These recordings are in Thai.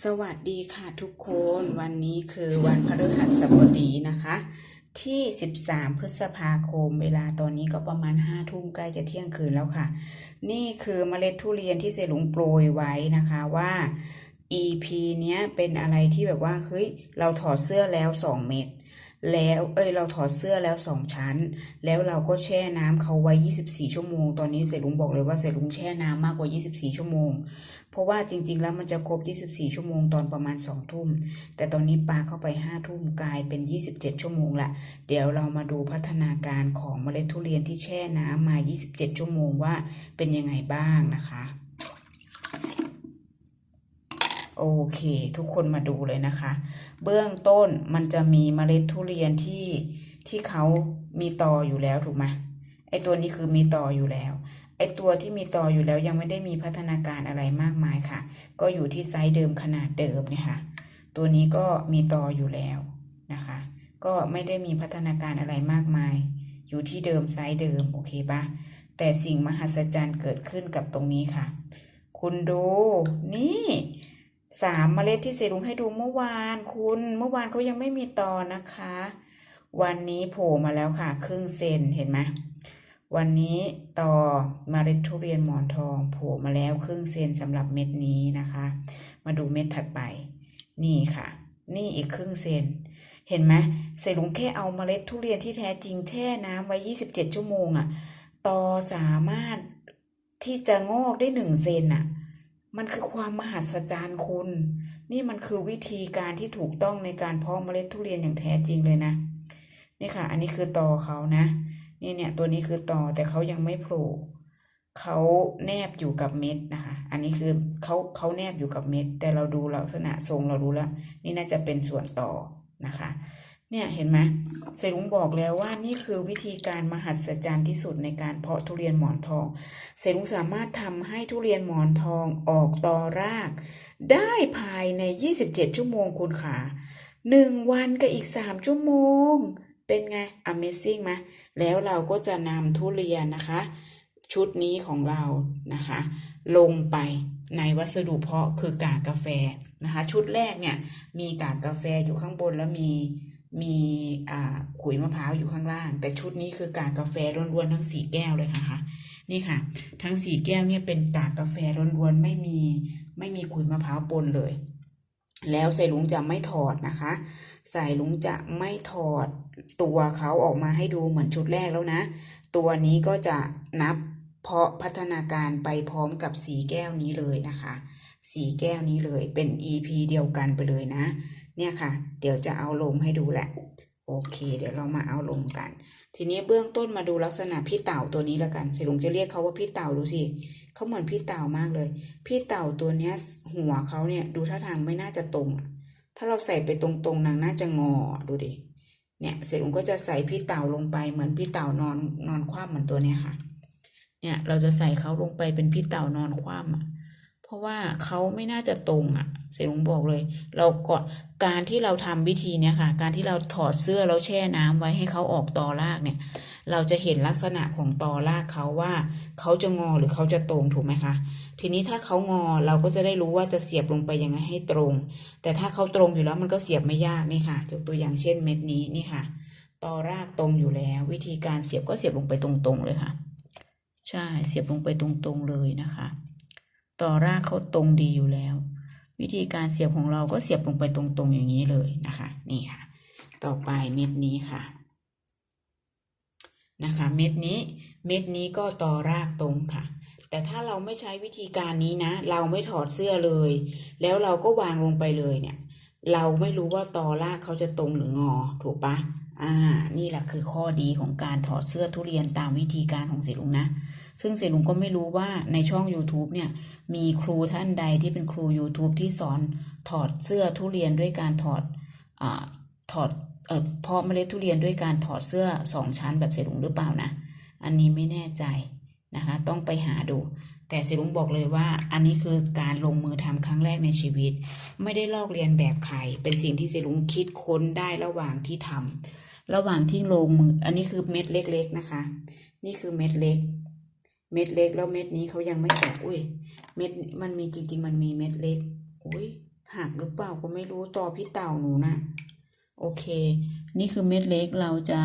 สวัสดีค่ะทุกคนวันนี้คือวันพฤหัสบดีนะคะ ที่ 13 พฤษภาคม เวลาตอนนี้ก็ประมาณ5ทุ่มใกล้จะเที่ยงคืนแล้วค่ะ นี่คือเมล็ดทุเรียนที่เซลุงโปรยไว้นะคะว่า EP เนี้ยเป็นอะไรที่แบบว่าเฮ้ยเราถอดเสื้อแล้ว 2 เม็ด แล้วเอ้ยเราถอดเสื้อแล้ว2ชั้น แล้วเราก็แช่น้ำเขาไว้ 24 ชั่วโมง ตอนนี้เสลุงบอกเลยว่าเสลุงแช่น้ำมากกว่า 24 ชั่วโมง เพราะว่าจริง ๆ แล้วมันจะครบ 24 ชั่วโมงตอนประมาณ2ทุ่ม แต่ตอนนี้ปลาเข้าไป 5 ทุ่มกลายเป็น 27 ชั่วโมงละ เดี๋ยวเรามาดูพัฒนาการของเมล็ดทุเรียนที่แช่น้ำมา 27 ชั่วโมงว่าเป็นยังไงบ้างนะคะ โอเค ทุกคนมาดูเลยนะคะ เบื้องต้นมันจะมีเมล็ดทุเรียนที่ที่เขามีตออยู่แล้วถูกไหมไอตัวนี้คือมีตออยู่แล้ว ไอตัวที่มีตออยู่แล้วยังไม่ได้มีพัฒนาการอะไรมากมายค่ะ ก็อยู่ที่ไซส์เดิมขนาดเดิมเนี่ยค่ะ ตัวนี้ก็มีตออยู่แล้วนะคะ ก็ไม่ได้มีพัฒนาการอะไรมากมาย อยู่ที่เดิมไซส์เดิมโอเคปะแต่สิ่งมหัศจรรย์เกิดขึ้นกับตรงนี้ค่ะ คุณดูนี่ สามเมล็ดที่เซรุงให้ดูเมื่อวานคุณเมื่อวานเขายังไม่มีตอนะคะ วันนี้โผล่มาแล้วค่ะ ครึ่งเซนเห็นไหมวันนี้ต่อเมล็ดทุเรียนหมอนทองโผล่มาแล้วครึ่งเซนสำหรับเม็ดนี้นะคะ มาดูเม็ดถัดไป นี่ค่ะ นี่อีกครึ่งเซนเห็นไหมเซรุงแค่เอาเมล็ดทุเรียนที่แท้จริงแช่น้ำไว้ 27 ชั่วโมงอะต่อสามารถที่จะงอกได้หนึ่งเซนอะ มันคือความมหัศจรรย์คุณ นี่มันคือวิธีการที่ถูกต้องในการเพาะเมล็ดทุเรียนอย่างแท้จริงเลยนะ นี่ค่ะ อันนี้คือตอเขานะนี่เนี่ยตัวนี้คือตอแต่เขายังไม่โผล่เขาแนบอยู่กับเม็ดนะคะ อันนี้คือเขาเขาแนบอยู่กับเม็ด แต่เราดูลักษณะทรงเรารู้แล้ว นี่น่าจะเป็นส่วนต่อนะคะ เนี่ยเห็นไหมเซรุงบอกแล้วว่านี่คือวิธีการมหัศจรรย์ที่สุดในการเพาะทุเรียนหมอนทอง เซรุงสามารถทำให้ทุเรียนหมอนทองออกตอราก ได้ภายใน 27 ชั่วโมงคุณขาหนึ่งวันกับอีก 3 ชั่วโมง เป็นไง Amazing ไหมแล้วเราก็จะนำทุเรียนนะคะ ชุดนี้ของเรานะคะ ลงไปในวัสดุเพาะคือกากกาแฟนะคะ ชุดแรกเนี่ย มีกากกาแฟอยู่ข้างบนแล้วมี มีขุยมะพร้าวอยู่ข้างล่าง แต่ชุดนี้คือกากกาแฟล้วนๆทั้งสี่แก้วเลยนะคะนี่ค่ะ ทั้งสี่แก้วเนี่ยเป็นกากกาแฟล้วนๆไม่มีไม่มีขุยมะพร้าวปนเลย แล้วใส่ลุงจะไม่ถอดนะคะ ใส่ลุงจะไม่ถอดตัวเขาออกมาให้ดูเหมือนชุดแรกแล้วนะ ตัวนี้ก็จะนับเพาะพัฒนาการไปพร้อมกับสีแก้วนี้เลยนะคะ สีแก้วนี้เลยเป็น EP เดียวกันไปเลยนะ เนี่ยค่ะ เดี๋ยวจะเอาลงให้ดูแหละ โอเค เดี๋ยวเรามาเอาลงกัน ทีนี้เบื้องต้นมาดูลักษณะพี่เต่าตัวนี้แล้วกันสิลุงจะเรียกเขาว่าพี่เต่าดูสิเขาเหมือนพี่เต่ามากเลย พี่เต่าตัวเนี้ยหัวเขาเนี่ยดูท่าทางไม่น่าจะตรง ถ้าเราใส่ไปตรงๆนางน่าจะงอดูดิเนี่ยเสร็จลุงก็จะใส่พี่เต่าลงไปเหมือนพี่เต่านอนนอนคว่ำเหมือนตัวเนี้ยค่ะ เนี่ยเราจะใส่เขาลงไปเป็นพี่เต่านอนคว่ำอะ ราะว่าเขาไม่น่าจะตรงอะเสลุงบอกเลย เราก่อนการที่เราทำวิธีเนี้ยค่ะ การที่เราถอดเสื้อแล้วแช่น้ำไว้ให้เขาออกตอรากเนี่ย เราจะเห็นลักษณะของตอรากเขาว่าเขาจะงอหรือเขาจะตรงถูกไหมคะทีนี้ถ้าเขางอเราก็จะได้รู้ว่าจะเสียบลงไปยังไงให้ตรง แต่ถ้าเขาตรงอยู่แล้วมันก็เสียบไม่ยากนี่ค่ะยกตัวอย่างเช่นเม็ดนี้นี่ค่ะตอรากตรงอยู่แล้ว วิธีการเสียบก็เสียบลงไปตรงๆเลยค่ะ ใช่เสียบลงไปตรงๆเลยนะคะ ตอรากเขาตรงดีอยู่แล้ว วิธีการเสียบของเราก็เสียบลงไปตรงๆอย่างนี้เลยนะคะ นี่ค่ะ ต่อไปเม็ดนี้ค่ะ นะคะ เม็ดนี้ เม็ดนี้ก็ตอรากตรงค่ะ แต่ถ้าเราไม่ใช้วิธีการนี้นะ เราไม่ถอดเสื้อเลย แล้วเราก็วางลงไปเลยเนี่ย เราไม่รู้ว่าตอรากเขาจะตรงหรืองอ ถูกปะ อ่า นี่แหละคือข้อดีของการถอดเสื้อทุเรียนตามวิธีการของเสลุงนะ ซึ่งเสลุงก็ไม่รู้ว่าในช่อง YouTube เนี่ย มีครูท่านใดที่เป็นครู YouTube ที่สอนถอดเสื้อทุเรียนด้วยการถอดอ่าถอดเอ่อเพาะเมล็ดทุเรียนด้วยการถอดเสื้อสองชั้นแบบเสลุงหรือเปล่านะ อันนี้ไม่แน่ใจ นะคะ ต้องไปหาดู แต่เสลุงบอกเลยว่า อันนี้คือการลงมือทำครั้งแรกในชีวิต ไม่ได้ลอกเรียนแบบใคร เป็นสิ่งที่เสลุงคิดค้นได้ระหว่างที่ทำระหว่างที่ลงมือ อันนี้คือเม็ดเล็ก ๆนะคะ นี่คือเม็ดเล็ก เม็ดเล็กแล้วเม็ดนี้เขายังไม่ออกอุ้ย เม็ดมันมีจริง ๆ มันมีเม็ดเล็ก อุ้ยหักหรือเปล่าก็ไม่รู้ต่อพี่เต่าหนูนะโอเค นี่คือเม็ดเล็กเราจะ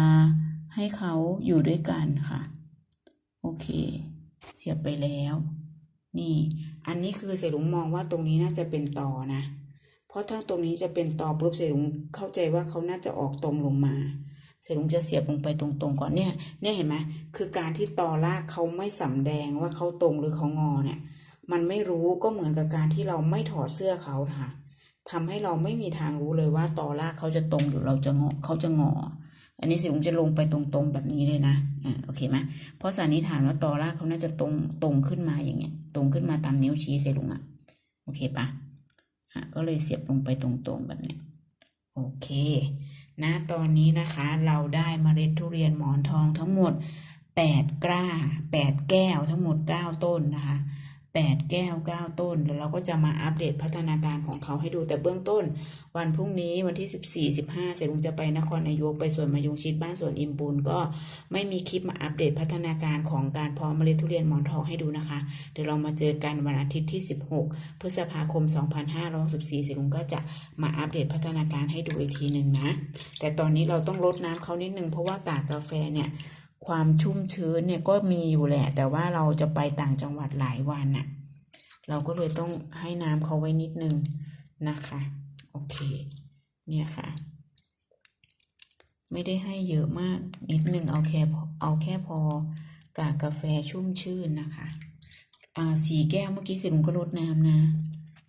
ให้เขาอยู่ด้วยกันค่ะ โอเค เสียบไปแล้ว นี่ อันนี้คือเสรุงมองว่าตรงนี้น่าจะเป็นต่อนะ เพราะถ้าตรงนี้จะเป็นต่อปุ๊บเสรุงเข้าใจว่าเขาน่าจะออกตรงลงมาเสรุงจะเสียบลงไปตรงๆก่อนเนี่ย เนี่ยเห็นไหมคือการที่ต่อลากเขาไม่สำแดงว่าเขาตรงหรือเขางอเนี่ย มันไม่รู้ก็เหมือนกับการที่เราไม่ถอดเสื้อเขาค่ะทำให้เราไม่มีทางรู้เลยว่าต่อลากเขาจะตรงหรือเราจะงอเขาจะงอ อันนี้สิลุงจะลงไปตรงๆแบบนี้เลยนะอ่าโอเคไหมเพราะสันนิษฐานว่าตอลากเขาน่าจะตรงตรงขึ้นมาอย่างเงี้ย ตรงขึ้นมาตามนิ้วชี้เสลุงอะโอเคปะอะก็เลยเสียบลงไปตรงๆแบบเนี้ยโอเคนะตอนนี้นะคะเราได้เมล็ดทุเรียนหมอนทองทั้งหมด 8 กล้า 8 แก้วทั้งหมด 9 ต้นนะคะ 8 แก้ว 9 ต้น แล้วเราก็จะมาอัปเดตพัฒนาการของเขาให้ดูแต่เบื้องต้น วันพรุ่งนี้วันที่ 14 15เสร็จลุงจะไปนครนายกไปสวนมะยงชิดบ้านสวนอิมบุญก็ไม่มีคลิปมาอัปเดตพัฒนาการของการเพาะเมล็ดทุเรียนหมอนทองให้ดูนะคะ เดี๋ยวเรามาเจอกันวันอาทิตย์ที่ 16 พฤษภาคม 2564เสร็จลุงก็จะมาอัปเดตพัฒนาการให้ดูอีกทีหนึ่งนะ แต่ตอนนี้เราต้องลดน้ำเขานิดนึงเพราะว่ากากกาแฟเนี่ย ความชุ่มชื้นเนี่ยก็มีอยู่แหละ แต่ว่าเราจะไปต่างจังหวัดหลายวันน่ะ เราก็เลยต้องให้น้ำเขาไว้นิดนึงนะคะ โอเค เนี่ยค่ะ ไม่ได้ให้เยอะมากนิดนึงเอาแค่เอาแค่พอกากกาแฟชุ่มชื่นนะคะอ่าสีแก้วเมื่อกี้สิลุงก็ลดน้ำนะ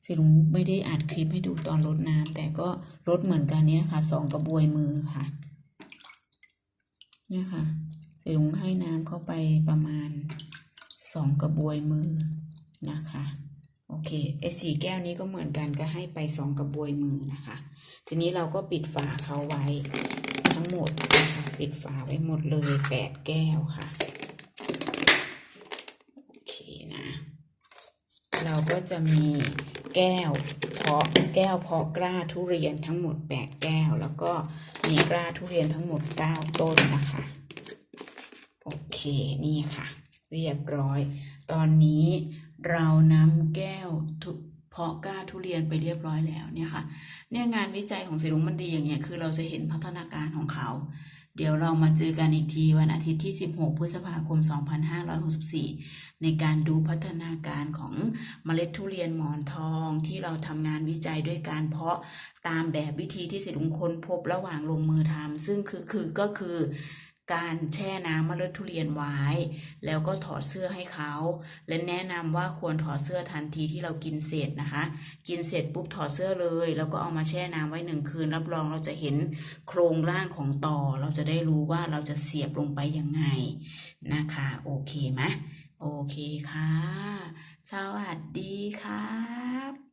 สิลุงไม่ได้อัดคลิปให้ดูตอนลดน้ำแต่ก็ลดเหมือนกันนี่ยค่ะสองกระบวยมือค่ะ เนี่ยค่ะ เสลุงให้น้ำเข้าไปประมาณสองกระบวยมือนะคะ โอเคไอ้สีแก้วนี้ก็เหมือนกันก็ให้ไปสองกระบวยมือนะคะ ทีนี้เราก็ปิดฝาเขาไว้ทั้งหมดนะคะปิดฝาไว้หมดเลยแปดแก้วค่ะโอเคนะ เราก็จะมีแก้วเพาะแก้วเพาะกล้าทุเรียนทั้งหมด 8 แก้ว แล้วก็มีกล้าทุเรียนทั้งหมด 9 ต้นนะคะ เคนี่ค่ะ เรียบร้อย ตอนนี้เรานำแก้วเพาะกล้าทุเรียนไปเรียบร้อยแล้วเนี่ยค่ะ เนี่ยงานวิจัยของสิรุงมันดีอย่างเงี้ยคือเราจะเห็นพัฒนาการของเขา เดี๋ยวเรามาเจอกันอีกทีวันอาทิตย์ที่ 16 พฤษภาคม 2564 ในการดูพัฒนาการของเมล็ดทุเรียนหมอนทองที่เราทำงานวิจัยด้วยการเพาะตามแบบวิธีที่สิรุงค้นพบระหว่างลงมือทำซึ่งคือคือก็คือ การแช่น้ำมะเมล็ดทุเรียนไว้ แล้วก็ถอดเสื้อให้เขา และแนะนำว่าควรถอดเสื้อทันทีที่เรากินเสร็จนะคะ กินเสร็จปุ๊บถอดเสื้อเลย แล้วก็เอามาแช่น้ำไว้หนึ่งคืน รับรองเราจะเห็นโครงร่างของต่อ เราจะได้รู้ว่าเราจะเสียบลงไปยังไงนะคะ โอเคไหมโอเคค่ะ สวัสดีครับ